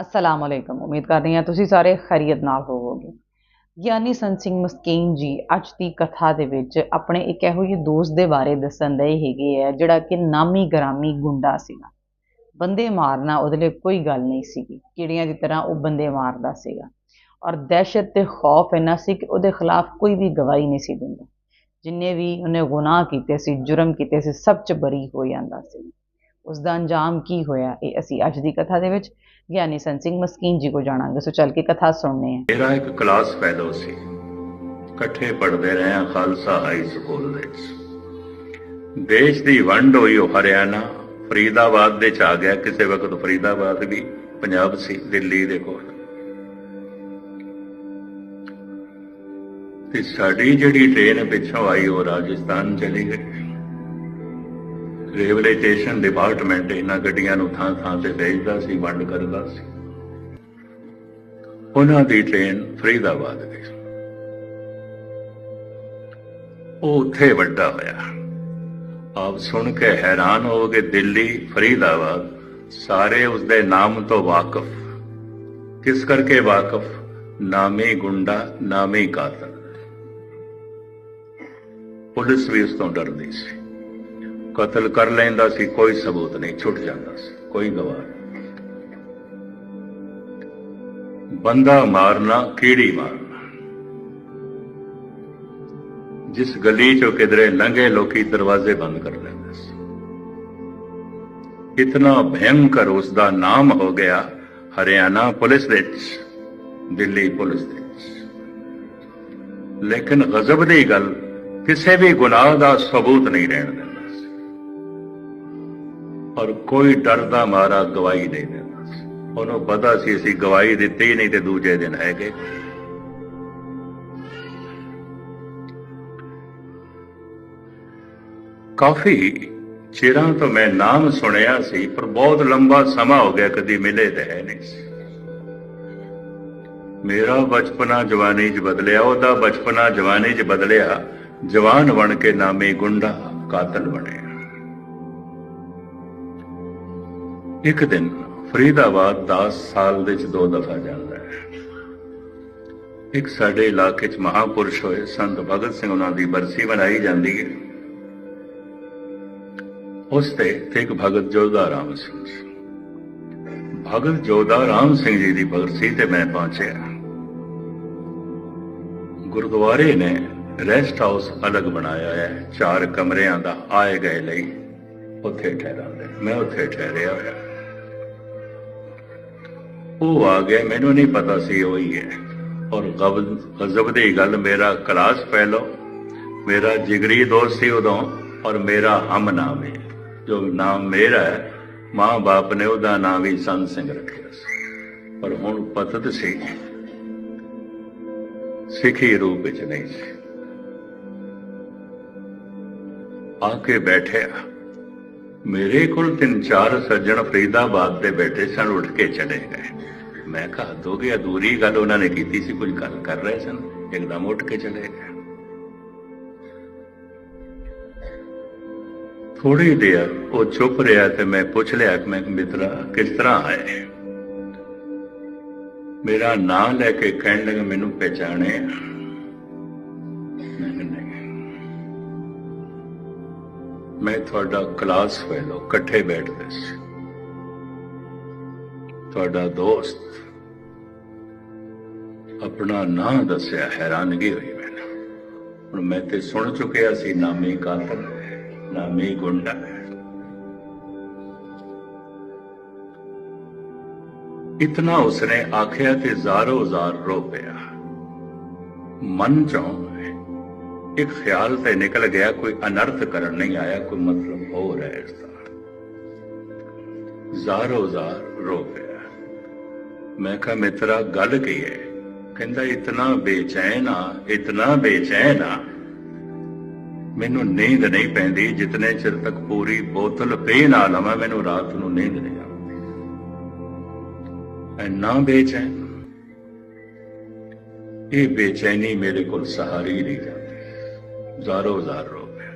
ਅਸਲਾਮ ਅਲੈਕਮ ਉਮੀਦ ਕਰਦੀ ਹਾਂ ਤੁਸੀਂ ਸਾਰੇ ਖੈਰੀਅਤ ਨਾਲ ਹੋਵੋਗੇ ਗਿਆਨੀ ਸੰਤ ਸਿੰਘ ਮਸਕੀਨ ਜੀ ਅੱਜ ਦੀ ਕਥਾ ਦੇ ਵਿੱਚ ਆਪਣੇ ਇੱਕ ਇਹੋ ਜਿਹੇ ਦੋਸਤ ਦੇ ਬਾਰੇ ਦੱਸਣ ਦੇ ਹੈਗੇ ਆ ਜਿਹੜਾ ਕਿ ਨਾਮੀ ਗ੍ਰਾਮੀ ਗੁੰਡਾ ਸੀਗਾ ਬੰਦੇ ਮਾਰਨਾ ਉਹਦੇ ਲਈ ਕੋਈ ਗੱਲ ਨਹੀਂ ਸੀਗੀ ਕਿੜੀਆਂ ਦੀ ਤਰ੍ਹਾਂ ਉਹ ਬੰਦੇ ਮਾਰਦਾ ਸੀਗਾ ਔਰ ਦਹਿਸ਼ਤ ਤੇ ਖੌਫ ਇੰਨਾ ਸੀ ਕਿ ਉਹਦੇ ਖਿਲਾਫ ਕੋਈ ਵੀ ਗਵਾਹੀ ਨਹੀਂ ਸੀ ਦਿੰਦਾ ਜਿੰਨੇ ਵੀ ਉਹਨੇ ਗੁਨਾਹ ਕੀਤੇ ਸੀ ਜੁਰਮ ਕੀਤੇ ਸੀ ਸਭ ਚ ਬਰੀ ਹੋ ਜਾਂਦਾ ਸੀ ਉਸ ਦਾ ਅੰਜਾਮ ਕੀ ਹੋਇਆ ਇਹ ਅਸੀਂ ਅੱਜ ਦੀ ਕਥਾ ਦੇ ਵਿੱਚ ਗਿਆਨੀ ਸੰਤ ਸਿੰਘ ਮਸਕੀਨ ਜੀ ਕੋ ਜਾਣਾਂਗੇ, ਸੋ ਚੱਲ ਕੇ ਕਥਾ ਸੁਣਨੇ ਆ। ਮੇਰਾ ਇੱਕ ਕਲਾਸ ਫੈਲੋ ਸੀ। ਇਕੱਠੇ ਪੜ੍ਹਦੇ ਰਹੇ ਹਾਂ ਖਾਲਸਾ ਹਾਈ ਸਕੂਲ ਵਿੱਚ। ਦੇਸ਼ ਦੀ ਵੰਡ ਹੋਈ ਉਹ ਹਰਿਆਣਾ, ਫਰੀਦਾਬਾਦ ਦੇ ਚ ਆ ਗਿਆ। ਕਿਸੇ ਵਕਤ ਫਰੀਦਾਬਾਦ ਵੀ ਪੰਜਾਬ ਸੀ, ਦਿੱਲੀ ਦੇ ਕੋਲ। ਤੇ ਸਾਡੀ ਜਿਹੜੀ ਟ੍ਰੇਨ ਪਿੱਛੋਂ ਆਈ, ਉਹ ਰਾਜਸਥਾਨ ਚਲੀ ਗਈ। ਰੇਲਵੇ ਸਟੇਸ਼ਨ ਡਿਪਾਰਟਮੈਂਟ ਇਹਨਾਂ ਗੱਡੀਆਂ ਨੂੰ ਥਾਂ ਥਾਂ ਤੇ ਵੇਚਦਾ ਸੀ, ਵੰਡ ਕਰਦਾ ਸੀ। ਉਹਨਾਂ ਦੀ ਟ੍ਰੇਨ ਫਰੀਦਾਬਾਦ ਗਈ ਉਹ ਉੱਥੇ ਵੱਡਾ ਹੋਇਆ। ਆਪ ਸੁਣ ਕੇ ਹੈਰਾਨ ਹੋਗੇ ਦਿੱਲੀ, ਫਰੀਦਾਬਾਦ, ਸਾਰੇ ਉਸਦੇ ਨਾਮ ਤੋਂ ਵਾਕਿਫ। ਕਿਸ ਕਰਕੇ ਵਾਕਿਫ? ਨਾਮੀ ਗੁੰਡਾ, ਨਾਮੀ ਕਾਤਲ। ਪੁਲਿਸ ਵੀ ਉਸ ਤੋਂ ਡਰਦੀ ਸੀ। ਕਤਲ ਕਰ ਲੈਂਦਾ ਸੀ, ਕੋਈ ਸਬੂਤ ਨਹੀਂ, ਛੁੱਟ ਜਾਂਦਾ ਸੀ, ਕੋਈ ਗਵਾਹ ਨਹੀਂ। ਬੰਦਾ ਮਾਰਨਾ, ਕੀੜੀ ਮਾਰਨਾ। ਜਿਸ ਗਲੀ ਚੋਂ ਕਿਧਰੇ ਲੰਘੇ, ਲੋਕੀ ਦਰਵਾਜ਼ੇ ਬੰਦ ਕਰ ਲੈਂਦੇ ਸੀ। ਇਤਨਾ ਭਯੰਕਰ ਉਸ ਦਾ ਨਾਮ ਹੋ ਗਿਆ, ਹਰਿਆਣਾ ਪੁਲਿਸ ਦੇ ਵਿੱਚ, ਦਿੱਲੀ ਪੁਲਿਸ ਦੇ ਵਿੱਚ। ਲੇਕਿਨ ਗਜ਼ਬ ਦੀ ਗੱਲ, ਕਿਸੇ ਵੀ ਗੁਨਾਹ ਦਾ ਸਬੂਤ ਨਹੀਂ ਰਹਿਣ ਦਿੰਦਾ। ਔਰ ਕੋਈ ਡਰ ਦਾ ਮਾਰਾ ਗਵਾਹੀ ਨਹੀਂ ਦਿੰਦਾ। ਉਹਨੂੰ ਪਤਾ ਸੀ ਅਸੀਂ ਗਵਾਹੀ ਦਿੱਤੀ ਨਹੀਂ ਤੇ ਦੂਜੇ ਦਿਨ ਹੈਗੇ। ਕਾਫੀ ਚਿਰਾਂ ਤੋਂ ਮੈਂ ਨਾਮ ਸੁਣਿਆ ਸੀ, ਪਰ ਬਹੁਤ ਲੰਬਾ ਸਮਾਂ ਹੋ ਗਿਆ, ਕਦੀ ਮਿਲੇ ਤੇ ਹੈ ਨਹੀਂ ਸੀ। ਮੇਰਾ ਬਚਪਨਾ ਜਵਾਨੀ 'ਚ ਬਦਲਿਆ, ਉਹਦਾ ਬਚਪਨਾ ਜਵਾਨੀ 'ਚ ਬਦਲਿਆ, ਜਵਾਨ ਬਣ ਕੇ ਨਾਮੇ ਗੁੰਡਾ ਕਾਤਲ ਬਣਿਆ। ਇੱਕ ਦਿਨ ਫਰੀਦਾਬਾਦ 10 ਸਾਲ ਦੇ ਚ ਦੋ ਦਫਾ ਜਾਂਦਾ ਹੈ। ਇੱਕ ਸਾਡੇ ਇਲਾਕੇ ਚ ਮਹਾਪੁਰਸ਼ ਹੋਏ ਸੰਤ ਭਗਤ ਸਿੰਘ ਉਹਨਾਂ ਦੀ ਬਰਸੀ ਮਨਾਈ ਜਾਂਦੀ ਹੈ। ਉਸ ਤੇ ਇੱਕ ਭਗਤ ਜੋਧਾ ਰਾਮ ਸਿੰਘ ਭਗਤ ਜੋਧਾ ਰਾਮ ਸਿੰਘ ਜੀ ਦੀ ਬਰਸੀ ਤੇ ਮੈਂ ਪਹੁੰਚਿਆ। ਗੁਰਦੁਆਰੇ ਨੇ ਰੈਸਟ ਹਾਊਸ ਅਲੱਗ ਬਣਾਇਆ ਹੈ। ਚਾਰ ਕਮਰਿਆਂ ਦਾ ਆਏ ਗਏ ਲਈ ਉੱਥੇ ਠਹਿਰਾਂਦੇ ਮੈਂ ਉੱਥੇ ਠਹਿਰਿਆ ਹੋਇਆ। ਉਹ ਆ ਗਿਆ ਮੈਨੂੰ ਨਹੀਂ ਪਤਾ ਸੀ ਉਹ ਹੀ ਹੈ। ਔਰ ਗਜ਼ਬ ਗਜ਼ਬ ਦੀ ਗੱਲ, ਮੇਰਾ ਕਲਾਸ ਫੈਲੋ, ਮੇਰਾ ਜਿਗਰੀ ਦੋਸਤ ਸੀ ਉਦੋਂ, ਔਰ ਮੇਰਾ ਹਮ ਨਾਮ ਹੈ। ਜੋ ਨਾਮ ਮੇਰਾ ਹੈ ਮਾਂ ਬਾਪ ਨੇ ਉਹਦਾ ਨਾਮ ਵੀ ਸੰਤ ਸਿੰਘ ਰੱਖਿਆ ਸੀ। ਪਰ ਹੁਣ ਪਤਤ ਸੀ। ਸਿੱਖੀ ਰੂਪ ਵਿੱਚ ਨਹੀਂ ਸੀ। ਆ ਕੇ ਬੈਠਿਆ। ਮੇਰੇ ਕੋਲ ਤਿੰਨ ਚਾਰ ਸੱਜਣ ਫਰੀਦਾਬਾਦ ਤੇ ਬੈਠੇ ਸਨ, ਉੱਠ ਕੇ ਚਲੇ ਗਏ। ਮੈਂ ਕਿਹਾ ਦੋਗੇ ਅਧੂਰੀ ਗੱਲ ਉਹਨਾਂ ਨੇ ਕੀਤੀ ਸੀ, ਕੁਝ ਗੱਲ ਕਰ ਰਹੇ ਸਨ। ਇੱਕਦਮ ਉੱਠ ਕੇ ਚਲੇ ਗਏ। ਥੋੜੀ ਦੇਰ ਉਹ ਚੁੱਪ ਰਿਹਾ ਤੇ ਮੈਂ ਪੁੱਛ ਲਿਆ ਕਿ ਮੈਂ ਮਿੱਤਰਾ, ਕਿਸ ਤਰ੍ਹਾਂ ਆਏ? ਮੇਰਾ ਨਾਂ ਲੈ ਕੇ ਕਹਿਣ ਲੱਗਾ, ਮੈਨੂੰ ਪਹਿਚਾਣੇ ਮੈਂ ਤੁਹਾਡਾ ਕਲਾਸ ਫੈਲੋ, ਇਕੱਠੇ ਬੈਠਦੇ ਸੀ। ਤੁਹਾਡਾ ਦੋਸਤ ਆਪਣਾ ਨਾਂ ਦੱਸਿਆ, ਹੈਰਾਨਗੀ ਹੋਈ ਮੈਨੂੰ। ਹੁਣ ਮੈਂ ਤੇ ਸੁਣ ਚੁੱਕਿਆ ਸੀ, ਨਾਮੀ ਕਾਤਲ ਨਾਮੀ ਗੁੰਡਾ ਇਤਨਾ ਉਸਨੇ ਆਖਿਆ ਤੇ ਜ਼ਾਰੋ ਜ਼ਾਰ ਰੋ ਪਿਆ। ਮਨ ਚੋਂ ਇੱਕ ਖਿਆਲ ਤੇ ਨਿਕਲ ਗਿਆ, ਕੋਈ ਅਨਰਥ ਕਰਨ ਨਹੀਂ ਆਇਆ, ਕੋਈ ਮਤਲਬ ਹੋ ਰਿਹਾ ਇਸ ਦਾ। ਜ਼ਾਰੋ ਜ਼ਾਰ ਰੋ ਪਿਆ। ਮੈਂ ਕਿਹਾ, ਮਿੱਤਰਾ, ਗੱਲ ਕੀ ਹੈ? ਕਹਿੰਦਾ, ਇਤਨਾ ਬੇਚੈਨ ਆ, ਇਤਨਾ ਬੇਚੈਨ ਆ। ਮੈਨੂੰ ਨੀਂਦ ਨਹੀਂ ਪੈਂਦੀ, ਜਿਤਨੇ ਚਿਰ ਤੱਕ ਪੂਰੀ ਬੋਤਲ ਪੀ ਨਾ ਲਵਾਂ, ਮੈਨੂੰ ਰਾਤ ਨੂੰ ਨੀਂਦ ਨਹੀਂ ਆਉਂਦੀ। ਐਨਾ ਬੇਚੈਨ। ਇਹ ਬੇਚੈਨੀ ਮੇਰੇ ਕੋਲ ਸਹਾਰੀ ਨਹੀਂ ਜਾਂਦੀ। ਜ਼ਾਰੋ ਜ਼ਾਰ ਰੋ ਪਿਆ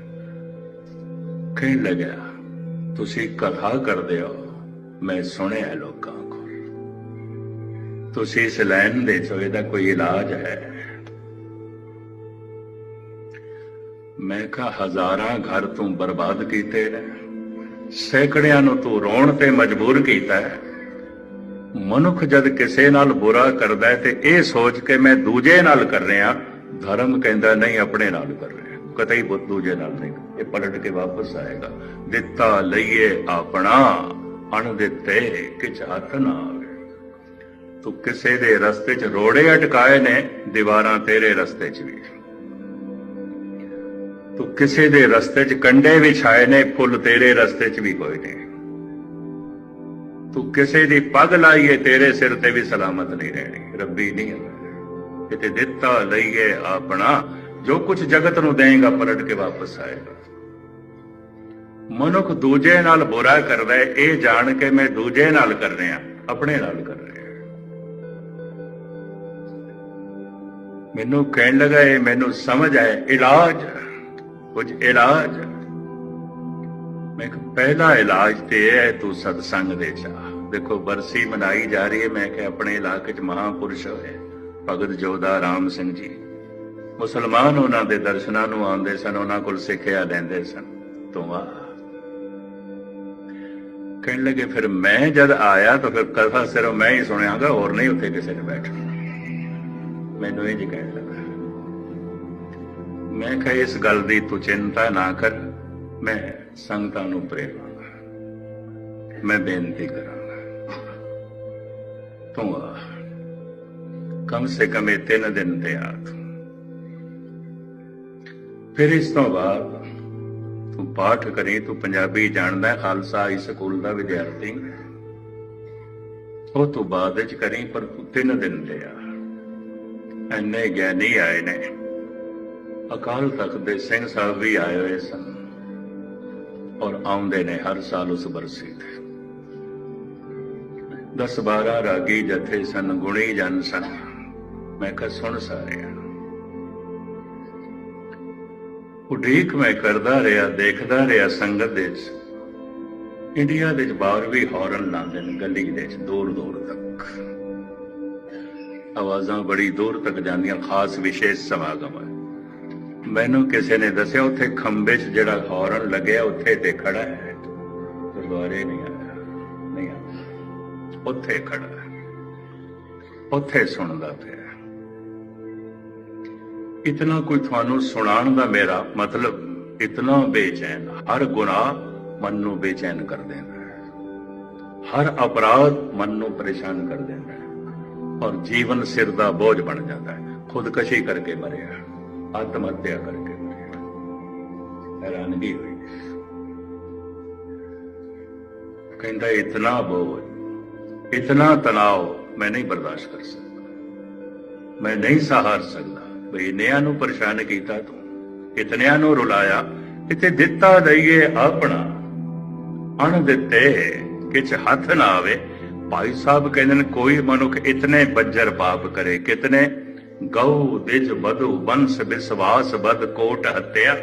ਕਹਿਣ ਲੱਗਿਆ, ਤੁਸੀਂ ਕਥਾ ਕਰਦੇ ਹੋ, ਮੈਂ ਸੁਣਿਆ ਲੋਕਾਂ ਕੋਲ। ਤੁਸੀਂ ਇਸ ਲੈਣ ਦੇ ਚੋ ਇਹਦਾ ਕੋਈ ਇਲਾਜ ਹੈ? ਮੈਂ ਕਿਹਾ, ਹਜ਼ਾਰਾਂ ਘਰ ਤੂੰ ਬਰਬਾਦ ਕੀਤੇ ਨੇ। ਸੈਂਕੜਿਆਂ ਨੂੰ ਤੂੰ ਰੋਣ ਤੇ ਮਜਬੂਰ ਕੀਤਾ ਹੈ। ਮਨੁੱਖ ਜਦ ਕਿਸੇ ਨਾਲ ਬੁਰਾ ਕਰਦਾ ਹੈ ਤੇ ਇਹ ਸੋਚ ਕੇ ਮੈਂ ਦੂਜੇ ਨਾਲ ਕਰ ਰਿਹਾ, ਧਰਮ ਕਹਿੰਦਾ, ਨਹੀਂ, ਆਪਣੇ ਨਾਲ ਕਰ ਰਿਹਾ। ਕਤਈ ਬੁੱਤ ਦੂਜੇ ਨਾਲ ਨਹੀਂ। ਇਹ ਪਲਟ ਕੇ ਵਾਪਸ ਆਏਗਾ। ਦਿੱਤਾ ਲਈਏ ਆਪਣਾ, ਅਣ ਦਿੱਤੇ ਕਿਛ ਹੱਥ ਨਾ ਆਵੇ। ਤੂੰ ਕਿਸੇ ਦੇ ਰਸਤੇ 'ਚ ਰੋੜੇ ਅਟਕਾਏ ਨੇ, ਦੀਵਾਰਾਂ ਤੇਰੇ ਰਸਤੇ 'ਚ ਵੀ। ਤੂੰ ਕਿਸੇ ਦੇ ਰਸਤੇ 'ਚ ਕੰਡੇ ਵਿਛਾਏ ਨੇ, ਫੁੱਲ ਤੇਰੇ ਰਸਤੇ 'ਚ ਵੀ ਕੋਈ ਨਹੀਂ ਤੂੰ ਕਿਸੇ ਦੀ ਪੱਗ ਲਾਈਏ ਤੇਰੇ ਸਿਰ ਤੇ ਵੀ ਸਲਾਮਤ ਨਹੀਂ ਰਹਿਣੀ। ਰੱਬੀ ਨਹੀਂ ਕਿਤੇ ਦਿੱਤਾ ਲਈਏ ਆਪਣਾ ਜੋ ਕੁਝ ਜਗਤ ਨੂੰ ਦੇਗਾ ਪਲਟ ਕੇ ਵਾਪਸ ਆਏਗਾ। ਮਨੁੱਖ ਦੂਜੇ ਨਾਲ ਬੁਰਾ ਕਰਦਾ ਹੈ, ਇਹ ਜਾਣ ਕੇ ਮੈਂ ਦੂਜੇ ਨਾਲ ਕਰ ਰਿਹਾ, ਆਪਣੇ ਨਾਲ ਕਰ ਰਿਹਾ ਮੈਨੂੰ ਕਹਿਣ ਲੱਗਾ ਇਹ ਮੈਨੂੰ ਸਮਝ ਆਇਆ, ਇਲਾਜ, ਕੁਝ ਇਲਾਜ। ਮੈਂ ਕਿਹਾ, ਪਹਿਲਾ ਇਲਾਜ ਤੇ ਇਹ ਹੈ, ਤੂੰ ਸਤਸੰਗ ਦੇ ਚਾ ਦੇਖੋ, ਬਰਸੀ ਮਨਾਈ ਜਾ ਰਹੀ ਹੈ, ਮੈਂ ਕਿ ਆਪਣੇ ਇਲਾਕੇ 'ਚ ਮਹਾਪੁਰਸ਼ ਹੋਏ ਭਗਤ ਜੋਦਾ ਰਾਮ ਸਿੰਘ ਜੀ। ਮੁਸਲਮਾਨ ਉਹਨਾਂ ਦੇ ਦਰਸ਼ਨਾਂ ਨੂੰ ਆਉਂਦੇ ਸਨ, ਉਹਨਾਂ ਕੋਲ ਸਿੱਖਿਆ ਲੈਂਦੇ ਸਨ। ਤੋਂ ਕਹਿਣ ਲੱਗੇ, ਫਿਰ ਮੈਂ ਜਦ ਆਇਆ ਤਾਂ ਫਿਰ ਕਥਾ ਸਿਰਫ ਮੈਂ ਹੀ ਸੁਣਿਆਗਾ, ਹੋਰ ਨਹੀਂ ਉੱਥੇ ਕਿਸੇ ਨੇ ਬੈਠਣਾ। ਮੈਨੂੰ ਇਹ ਜੀ ਕਹਿਣ ਲੱਗਾ। ਮੈਂ ਕਿਹਾ, ਇਸ ਗੱਲ ਦੀ ਤੂੰ ਚਿੰਤਾ ਨਾ ਕਰ, ਮੈਂ ਸੰਗਤਾਂ ਨੂੰ ਪ੍ਰੇਰਾਂਗਾ ਮੈਂ ਬੇਨਤੀ ਕਰਾਂਗਾ। ਤੂੰ ਆ। ਕਮ ਸੇ ਕਮ ਇਹ ਤਿੰਨ ਦਿਨ ਤੇ ਆ ਤੂੰ। ਫਿਰ ਇਸ ਤੋਂ ਬਾਅਦ ਤੂੰ ਪਾਠ ਕਰੀ, ਤੂੰ ਪੰਜਾਬੀ ਜਾਣਦਾ ਖਾਲਸਾ ਹਾਈ ਸਕੂਲ ਦਾ ਵਿਦਿਆਰਥੀ। ਉਹ ਤੋਂ ਬਾਅਦ ਵਿੱਚ ਕਰੀ, ਪਰ ਤੂੰ ਤਿੰਨ ਦਿਨ ਲਿਆ ਆ। ਐਨੇ ਗਿਆਨੀ ਆਏ ਨੇ। ਅਕਾਲ ਤਖਤ ਦੇ ਸਿੰਘ ਸਾਹਿਬ ਵੀ ਆਏ ਹੋਏ ਸਨ ਔਰ ਆਉਂਦੇ ਨੇ ਹਰ ਸਾਲ ਉਸ ਬਰਸੀ ਤੇ। 10 12 ਰਾਗੀ ਜਥੇ ਸਨ, ਗੁਣੀ ਜਨ ਸਨ। ਮੈਂ ਕਿਹਾ, ਸੁਣ ਸਾਰਿਆਂ। ਉਡੀਕ ਮੈਂ ਕਰਦਾ ਰਿਹਾ, ਦੇਖਦਾ ਰਿਹਾ ਸੰਗਤ ਦੇ ਵਿੱਚ। ਇੰਡੀਆ ਦੇ ਵਿੱਚ ਬਾਹਰ ਵੀ ਹੌਰਨ ਲਾਉਂਦੇ ਨੇ ਗਲੀ ਦੇ ਵਿੱਚ ਦੂਰ ਦੂਰ ਤੱਕ। ਆਵਾਜ਼ਾਂ ਬੜੀ ਦੂਰ ਤੱਕ ਜਾਂਦੀਆਂ, ਖਾਸ ਵਿਸ਼ੇਸ਼ ਸਮਾਗਮ ਹੈ। ਮੈਨੂੰ ਕਿਸੇ ਨੇ ਦੱਸਿਆ, ਉੱਥੇ ਖੰਬੇ 'ਚ ਜਿਹੜਾ ਹੌਰਨ ਲੱਗਿਆ, ਉੱਥੇ ਤੇ ਖੜਾ ਹੈ। ਗੁਰਦੁਆਰੇ ਨਹੀਂ ਆਇਆ ਨਹੀਂ ਆਇਆ। ਉੱਥੇ ਖੜਾ ਹੈ। ਉੱਥੇ ਸੁਣਦਾ ਪਿਆ। ਇਤਨਾ ਕੋਈ ਤੁਹਾਨੂੰ ਸੁਣਾਉਣ ਦਾ ਮੇਰਾ ਮਤਲਬ ਇਤਨਾ ਬੇਚੈਨ ਹਰ ਗੁਨਾਹ ਮਨ ਨੂੰ ਬੇਚੈਨ ਕਰ ਦਿੰਦਾ ਹੈ ਹਰ ਅਪਰਾਧ ਮਨ ਨੂੰ ਪਰੇਸ਼ਾਨ ਕਰ ਦਿੰਦਾ ਹੈ ਔਰ ਜੀਵਨ ਸਿਰ ਦਾ ਬੋਝ ਬਣ ਜਾਂਦਾ ਹੈ ਖੁਦਕਸ਼ੀ ਕਰਕੇ ਮਰਿਆ ਆਤਮ ਹੱਤਿਆ ਕਰਕੇ ਮਰਿਆ ਹੈਰਾਨਗੀ ਹੋਈ ਕਹਿੰਦਾ ਇਤਨਾ ਬੋਝ ਇਤਨਾ ਤਣਾਅ ਮੈਂ ਨਹੀਂ ਬਰਦਾਸ਼ਤ ਕਰ ਸਕਦਾ ਮੈਂ ਨਹੀਂ ਸਹਾਰ ਸਕਦਾ ਬਈ ਨੂੰ ਪਰੇਸ਼ਾਨ ਕੀਤਾ ਤੂੰ। ਇਤਨਿਆਂ ਨੂੰ ਰੁਲਾਇਆ? ਇਤੇ ਦਿੱਤਾ ਦਈਏ ਆਪਣਾ। ਅਣ ਦਿੱਤੇ ਕਿਛ ਹੱਥ ਨਾ ਆਵੇ। ਭਾਈ ਸਾਹਿਬ ਕਹਿੰਦੇ ਨੇ, ਕੋਈ ਮਨੁੱਖ ਇਤਨੇ ਬੱਜਰ ਪਾਪ ਕਰੇ। ਕਿਤਨੇ? ਗਊ ਦਿਜ ਬਧੂ ਬੰਸ ਵਿਸਵਾਸ ਬਦ, ਕੋਟ, ਹੱਤਿਆ।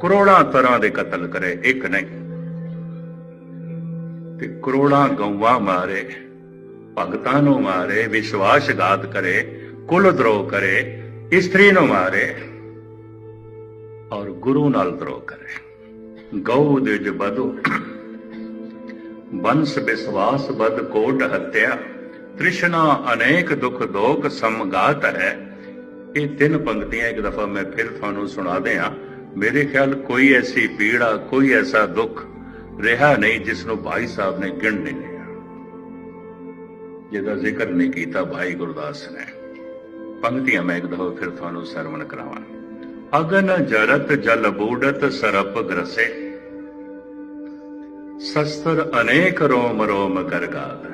ਕਰੋੜਾਂ ਤਰ੍ਹਾਂ ਦੇ ਕਤਲ ਕਰੇ, ਇੱਕ ਨਹੀਂ। ਤੇ ਕਰੋੜਾਂ ਗਊਆਂ ਮਾਰੇ, ਭਗਤਾਂ ਨੂੰ ਮਾਰੇ, ਵਿਸ਼ਵਾਸਘਾਤ ਕਰੇ, ਕੁਲ ਦਰੋਹ ਕਰੇ। ਇਸਤਰੀ ਨੂੰ ਮਾਰੇ ਔਰ ਗੁਰੂ ਨਾਲ ਦਰੋਹ ਕਰੇ। ਗਊ ਦਿਜ ਬਧੂ ਬੰਸ ਵਿਸਵਾਸ ਬਦ ਕੋਟ ਹੱਤਿਆ। ਤ੍ਰਿਸ਼ਨਾ ਅਨੇਕ ਦੁਖ ਦੋਖ ਸਮਗਾਤ ਹੈ। ਇਹ ਤਿੰਨ ਪੰਕਤੀਆਂ, ਇੱਕ ਦਫਾ ਮੈਂ ਫਿਰ ਤੁਹਾਨੂੰ ਸੁਣਾ ਦਿਆਂ। ਮੇਰੇ ਖਿਆਲ ਕੋਈ ਐਸੀ ਪੀੜਾ, ਕੋਈ ਐਸਾ ਦੁੱਖ ਰਿਹਾ ਨਹੀਂ ਜਿਸ ਨੂੰ ਭਾਈ ਸਾਹਿਬ ਨੇ ਗਿਣ ਨਹੀਂ ਲਿਆ। ਜਿਹਦਾ ਜ਼ਿਕਰ ਨਹੀਂ ਕੀਤਾ ਭਾਈ ਗੁਰਦਾਸ ਨੇ। ਪੰਕਤੀਆਂ ਮੈਂ ਇੱਕ ਦਫਾ ਫਿਰ ਤੁਹਾਨੂੰ ਸਰਵਣ ਕਰਾਵਾਂ। ਅਗਨ ਜਰਤ ਜਲ ਬੂਡਤ ਸਰਪ ਗਰਸੇ। ਸ਼ਸਤਰ ਅਨੇਕ ਰੋਮ ਰੋਮ ਕਰਗਾਲ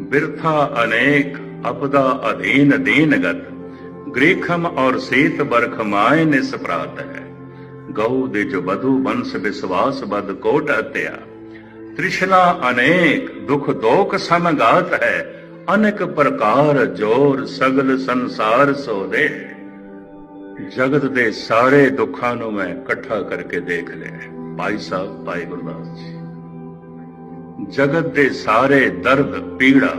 ਬਿਰਥਾ ਅਨੇਕ, ਅਪਦਾ ਅਧੀਨ ਦੀਨਗਤ ਗ੍ਰੀਖਮ ਔਰ ਸੀਤ ਬਰਖ ਮਾਇ ਨਿਸਪਰਾਤ ਹੈ। ਗਊ ਦੇ ਜੋ ਬਧੂ ਬੰਸ ਵਿਸਵਾਸ ਬਦ ਕੋਟ ਹਤਿਆ। ਤ੍ਰਿਸ਼ਨਾ ਅਨੇਕ, ਦੁਖ ਦੋਖ ਸਮਗਾਤ ਹੈ। ਅਨੇਕ ਪ੍ਰਕਾਰ ਜੋਰ ਸਗਲ ਸੰਸਾਰ ਸੋਦੇ। ਜਗਤ ਦੇ ਸਾਰੇ ਦੁੱਖਾਂ ਨੂੰ ਮੈਂ ਇਕੱਠਾ ਕਰਕੇ ਦੇਖ ਲਿਆ। ਭਾਈ ਸਾਹਿਬ, ਭਾਈ ਗੁਰਦਾਸ ਜੀ, ਜਗਤ ਦੇ ਸਾਰੇ ਦਰਦ, ਪੀੜਾ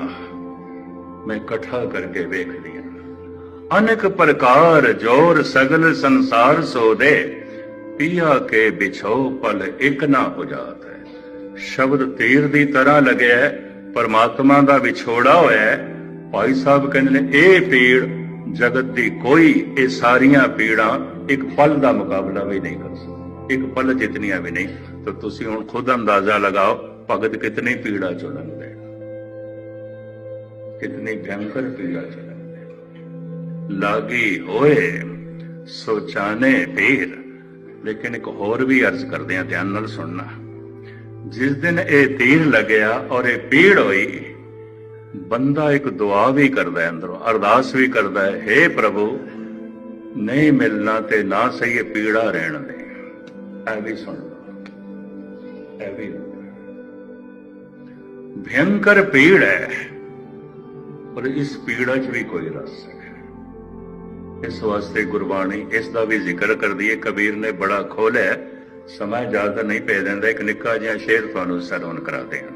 ਮੈਂ ਇਕੱਠਾ ਕਰਕੇ ਵੇਖ ਲਿਆ। ਅਨੇਕ ਪ੍ਰਕਾਰ ਜੋਰ ਸਗਲ ਸੰਸਾਰ ਸੋ ਦੇ ਪਿਆ ਕੇ ਵਿਛੋ ਪਲ ਇੱਕ ਨਾ ਹੋ ਜਾਤ ਹੈ। ਸ਼ਬਦ ਤੀਰ ਦੀ ਤਰ੍ਹਾਂ ਲੱਗਿਆ ਪਰਮਾਤਮਾ ਦਾ ਵਿਛੋੜਾ ਹੋਇਆ ਭਾਈ ਸਾਹਿਬ ਕਹਿੰਦੇ ਨੇ, ਇਹ ਪੀੜ ਜਗਤ ਦੀ ਕੋਈ, ਇਹ ਸਾਰੀਆਂ ਪੀੜਾਂ ਇੱਕ ਪਲ ਦਾ ਮੁਕਾਬਲਾ ਵੀ ਨਹੀਂ ਕਰ ਸਕਦੀ ਇੱਕ ਪਲ ਜਿਤਨੀਆਂ ਵੀ ਨਹੀਂ। ਤਾਂ ਤੁਸੀਂ ਹੁਣ ਖੁਦ ਅੰਦਾਜ਼ਾ ਲਗਾਓ, ਭਗਤ ਕਿਤਨੀ ਪੀੜਾ ਚੋਂ ਲੰਘਦੇ ਕਿਤਨੀ ਭਿਆਨਕ ਪੀੜਾ ਚੋਂ ਲੰਘਦੇ ਲਾਗੀ ਹੋਏ, ਸੋਚਾਨੇ ਪੀਰ ਲੇਕਿਨ ਇੱਕ ਹੋਰ ਵੀ ਅਰਜ਼ ਕਰਦੇ ਆ ਧਿਆਨ ਨਾਲ ਸੁਣਨਾ। ਜਿਸ ਦਿਨ ਇਹ ਤੀਰ ਲੱਗਿਆ ਔਰ ਇਹ ਪੀੜ ਹੋਈ, ਬੰਦਾ ਇੱਕ ਦੁਆ ਵੀ ਕਰਦਾ ਹੈ, ਅੰਦਰੋਂ ਅਰਦਾਸ ਵੀ ਕਰਦਾ ਹੈ हे ਪ੍ਰਭੂ, ਨਹੀਂ ਮਿਲਣਾ ਤੇ ਨਾ ਸਹੀ ਇਹ ਪੀੜਾ ਰਹਿਣ ਦੇ। ਐ ਵੀ ਸੁਣ ਐ ਵੀ ਭਿਆਨਕਰ ਪੀੜ ਹੈ, ਪਰ ਇਸ ਪੀੜਾ 'ਚ ਵੀ ਕੋਈ ਰਸ ਹੈ। ਇਸ ਵਾਸਤੇ ਗੁਰਬਾਣੀ ਇਸ ਦਾ ਵੀ ਜ਼ਿਕਰ ਕਰਦੀ ਹੈ, ਕਬੀਰ ਨੇ ਬੜਾ ਖੋਲਿਆ ਸਮਾਂ ਜ਼ਿਆਦਾ ਨਹੀਂ ਪੈ ਦਿੰਦਾ, ਇੱਕ ਨਿੱਕਾ ਜਿਹਾ ਸ਼ੇਰ ਤੁਹਾਨੂੰ ਸਰਵਨ ਕਰਾਉਂਦੇ ਹਾਂ।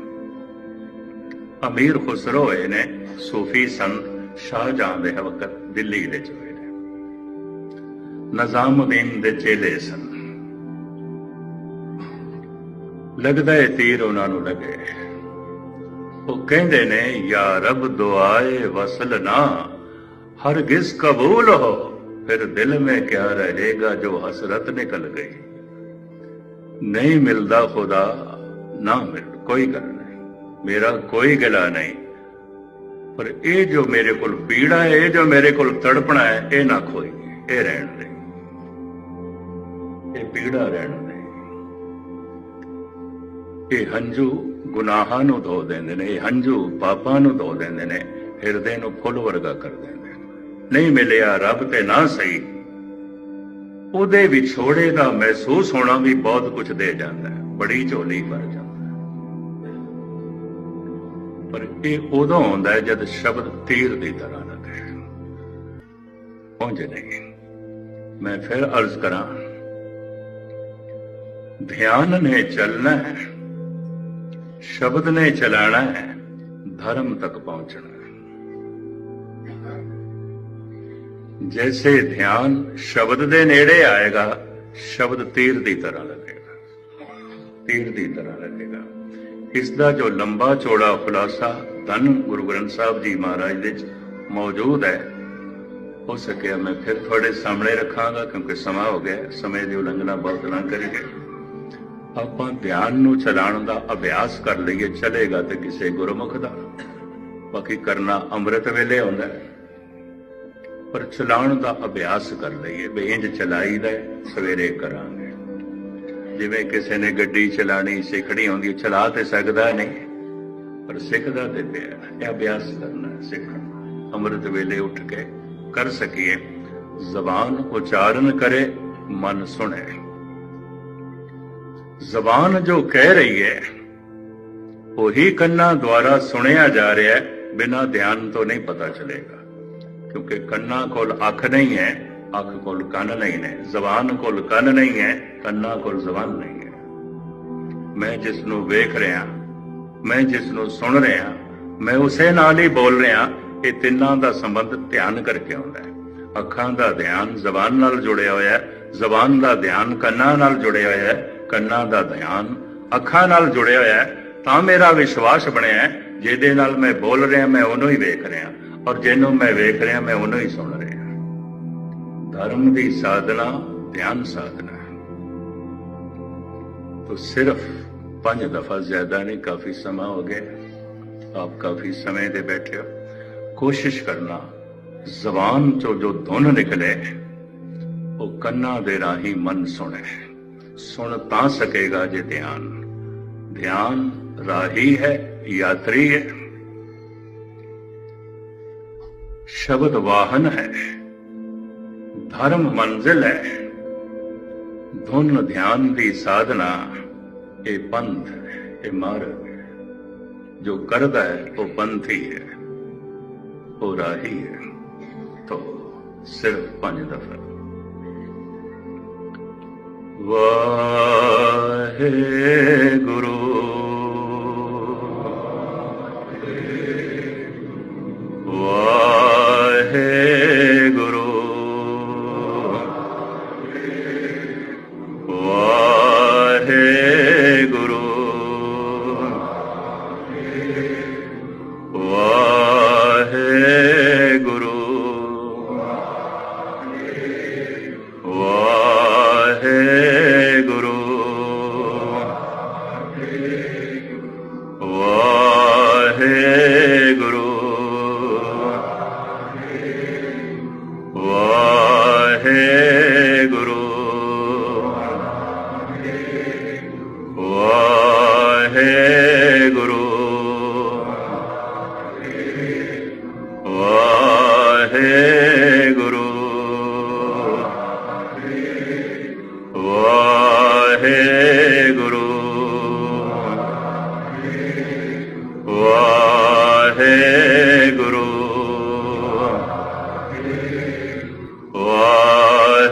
ਅਮੀਰ ਖੁਸਰੋ ਹੋਏ ਨੇ, ਸੂਫੀ ਸੰਤ ਸ਼ਾਹਜਹਾਂ ਦੇ ਵਕਤ ਦਿੱਲੀ ਦੇ ਚ ਨੇ। ਨਜ਼ਾਮੁਦੀਨ ਦੇ ਚੇਲੇ ਸਨ। ਲੱਗਦਾ ਹੈ ਤੀਰ ਉਹਨਾਂ ਨੂੰ ਲੱਗੇ। ਉਹ ਕਹਿੰਦੇ ਨੇ, ਯਾ ਰੱਬ ਦੁਆਏ ਵਸਲ ਨਾ, ਹਰਗਿਜ਼ ਕਬੂਲ ਹੋ, ਫਿਰ ਦਿਲ ਮੇ ਕਿਆ ਰਹੇਗਾ ਜੋ ਹਸਰਤ ਨਿਕਲ ਗਈ। ਨਹੀਂ ਮਿਲਦਾ ਖੁਦਾ, ਨਾ ਮਿਲ, ਕੋਈ ਗੱਲ ਨਹੀਂ। ਮੇਰਾ ਕੋਈ ਗਿਲਾ ਨਹੀਂ। ਪਰ ਇਹ ਜੋ ਮੇਰੇ ਕੋਲ ਪੀੜਾ ਹੈ, ਇਹ ਜੋ ਮੇਰੇ ਕੋਲ ਤੜਪਣਾ ਹੈ, ਇਹ ਨਾ ਖੋਈ, ਇਹ ਰਹਿਣ ਦੇ। ਇਹ ਪੀੜਾ ਰਹਿਣ ਦੇ। ਇਹ ਹੰਝੂ ਗੁਨਾਹਾਂ ਨੂੰ ਧੋ ਦਿੰਦੇ ਨੇ, ਇਹ ਹੰਝੂ ਪਾਪਾਂ ਨੂੰ ਧੋ ਦਿੰਦੇ ਨੇ, ਹਿਰਦੇ ਨੂੰ ਫੁੱਲ ਵਰਗਾ ਕਰ ਦਿੰਦੇ ਨੇ। ਨਹੀਂ ਮਿਲਿਆ ਰੱਬ ਤੇ ਨਾ ਸਹੀ। ਉਹਦੇ ਵਿਛੋੜੇ ਦਾ ਮਹਿਸੂਸ ਹੋਣਾ ਵੀ ਬਹੁਤ ਕੁਝ ਦੇ ਜਾਂਦਾ ਹੈ। ਬੜੀ ਝੋਲੀ ਭਰ ਜਾਂਦਾ ਪਰ ਇਹ ਉਦੋਂ ਆਉਂਦਾ ਹੈ ਜਦ ਸ਼ਬਦ ਤੀਰ ਦੀ ਤਰ੍ਹਾਂ ਲੱਗੇ ਪਹੁੰਚੇ ਨਹੀਂ ਮੈਂ ਫਿਰ ਅਰਜ਼ ਕਰਾਂ, ਧਿਆਨ ਨੇ ਚੱਲਣਾ ਹੈ, ਸ਼ਬਦ ਨੇ ਚਲਾਣਾ ਹੈ, ਧਰਮ ਤੱਕ ਪਹੁੰਚਣਾ ਜੈਸੇ ਧਿਆਨ ਸ਼ਬਦ ਦੇ ਨੇੜੇ ਆਏਗਾ, ਸ਼ਬਦ ਤੀਰ ਦੀ ਤਰ੍ਹਾਂ ਲੱਗੇਗਾ। ਤੀਰ ਦੀ ਤਰ੍ਹਾਂ ਲੱਗੇਗਾ। ਇਸ ਦਾ ਜੋ ਲੰਬਾ ਚੌੜਾ ਖੁਲਾਸਾ ਧੰਨ ਗੁਰੂ ਗ੍ਰੰਥ ਸਾਹਿਬ ਜੀ ਮਹਾਰਾਜ ਦੇ ਵਿੱਚ ਮੌਜੂਦ ਹੈ ਹੋ ਸਕਿਆ ਮੈਂ ਫਿਰ ਤੁਹਾਡੇ ਸਾਹਮਣੇ ਰੱਖਾਂਗਾ, ਕਿਉਂਕਿ ਸਮਾਂ ਹੋ ਗਿਆ, ਸਮੇਂ ਦੀ ਉਲੰਘਣਾ ਬਹੁਤ ਨਾ ਕਰੀਏ। ਆਪਾਂ ਧਿਆਨ ਨੂੰ ਚਲਾਉਣ ਦਾ ਅਭਿਆਸ ਕਰ ਲਈਏ, ਚਲੇਗਾ ਤੇ ਕਿਸੇ ਗੁਰਮੁਖ ਦਾ। ਬਾਕੀ ਕਰਨਾ ਅੰਮ੍ਰਿਤ ਵੇਲੇ ਹੁੰਦਾ ਹੈ। ਪਰ ਚਲਾਉਣ ਦਾ ਅਭਿਆਸ ਕਰ ਲਈਏ ਵੀ ਇੰਜ ਚਲਾਈਦਾ ਸਵੇਰੇ ਕਰਾਂਗੇ। ਜਿਵੇਂ ਕਿਸੇ ਨੇ ਗੱਡੀ ਚਲਾਣੀ ਸਿੱਖਣੀ ਹੁੰਦੀ ਚਲਾ ਤੇ ਸਕਦਾ ਨਹੀਂ। ਪਰ ਸਿੱਖਦਾ ਤੇ ਪਿਆ ਇਹ ਅਭਿਆਸ ਕਰਨਾ ਹੈ, ਸਿੱਖਣਾ ਅੰਮ੍ਰਿਤ ਵੇਲੇ ਉੱਠ ਕੇ ਕਰ ਸਕੀਏ। ਜ਼ਬਾਨ ਉਚਾਰਨ ਕਰੇ ਮਨ ਸੁਣੇ। ਜ਼ਬਾਨ ਜੋ ਕਹਿ ਰਹੀ ਹੈ ਉਹੀ ਕੰਨਾਂ ਦੁਆਰਾ ਸੁਣਿਆ ਜਾ ਰਿਹਾ ਹੈ ਬਿਨਾਂ ਧਿਆਨ ਤੋਂ ਨਹੀਂ ਪਤਾ ਚਲੇਗਾ। ਕਿਉਂਕਿ ਕੰਨਾਂ ਕੋਲ ਅੱਖ ਨਹੀਂ ਹੈ, ਅੱਖ ਕੋਲ ਕੰਨ ਨਹੀਂ ਨੇ। ਜ਼ਬਾਨ ਕੋਲ ਕੰਨ ਨਹੀਂ ਹੈ, ਕੰਨਾਂ ਕੋਲ ਜ਼ਬਾਨ ਨਹੀਂ ਹੈ। ਮੈਂ ਜਿਸ ਨੂੰ ਵੇਖ ਰਿਹਾ, ਮੈਂ ਜਿਸ ਨੂੰ ਸੁਣ ਰਿਹਾ, ਮੈਂ ਉਸੇ ਨਾਲ ਹੀ ਬੋਲ ਰਿਹਾ, ਇਹ ਤਿੰਨਾਂ ਦਾ ਸੰਬੰਧ ਧਿਆਨ ਕਰਕੇ ਆਉਂਦਾ ਹੈ। ਅੱਖਾਂ ਦਾ ਧਿਆਨ ਜ਼ਬਾਨ ਨਾਲ ਜੁੜਿਆ ਹੋਇਆ ਹੈ, ਜ਼ਬਾਨ ਦਾ ਧਿਆਨ ਕੰਨਾਂ ਨਾਲ ਜੁੜਿਆ ਹੋਇਆ ਹੈ, ਕੰਨਾਂ ਦਾ ਧਿਆਨ ਅੱਖਾਂ ਨਾਲ ਜੁੜਿਆ ਹੋਇਆ ਹੈ, ਤਾਂ ਮੇਰਾ ਵਿਸ਼ਵਾਸ ਬਣਿਆ ਜਿਹਦੇ ਨਾਲ ਮੈਂ ਬੋਲ ਰਿਹਾ, ਮੈਂ ਉਹਨੂੰ ਹੀ ਵੇਖ ਰਿਹਾ। ਔਰ ਜਿਹਨੂੰ ਮੈਂ ਵੇਖ ਰਿਹਾ ਮੈਂ ਉਹਨੂੰ ਹੀ ਸੁਣ ਰਿਹਾ ਧਰਮ ਦੀ ਸਾਧਨਾ ਧਿਆਨ ਸਾਧਨਾ ਹੈ तो सिर्फ पांच दफा ज्यादा नहीं काफी समा हो गया आप काफी समय दे बैठे हो कोशिश करना जबान चो जो धुन निकले वो कन्ना दे राही मन सुने सुन ता सकेगा जे ध्यान ध्यान राही है यात्री है शब्द वाहन है, धर्म मंजिल है। धुन ध्यान की साधना ये पंथ ये मार्ग। जो करता है, वो पंथी है, वो राही है। तो सिर्फ़ पाँच दफ़ा। वाहे गुरु।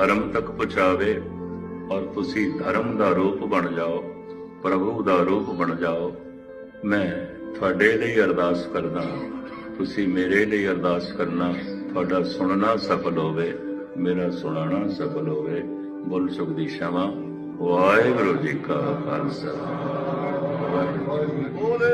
ਧਰਮ ਤੱਕ ਪਹੁੰਚਾਵੇ ਔਰ ਤੁਸੀਂ ਧਰਮ ਦਾ ਰੂਪ ਬਣ ਜਾਓ, ਪ੍ਰਭੂ ਦਾ ਰੂਪ ਬਣ ਜਾਓ। ਮੈਂ ਤੁਹਾਡੇ ਲਈ ਅਰਦਾਸ ਕਰਦਾ ਤੁਸੀਂ ਮੇਰੇ ਲਈ ਅਰਦਾਸ ਕਰਨਾ, ਤੁਹਾਡਾ ਸੁਣਨਾ ਸਫਲ ਹੋਵੇ, ਮੇਰਾ ਸੁਣਾਣਾ ਸਫਲ ਹੋਵੇ। ਬੋਲ ਸੁਖਦੀ ਸ਼ਮਾ। ਵਾਹਿਗੁਰੂ ਜੀ ਕਾ ਖਾਲਸਾ। ਵਾਹਿਗੁਰੂ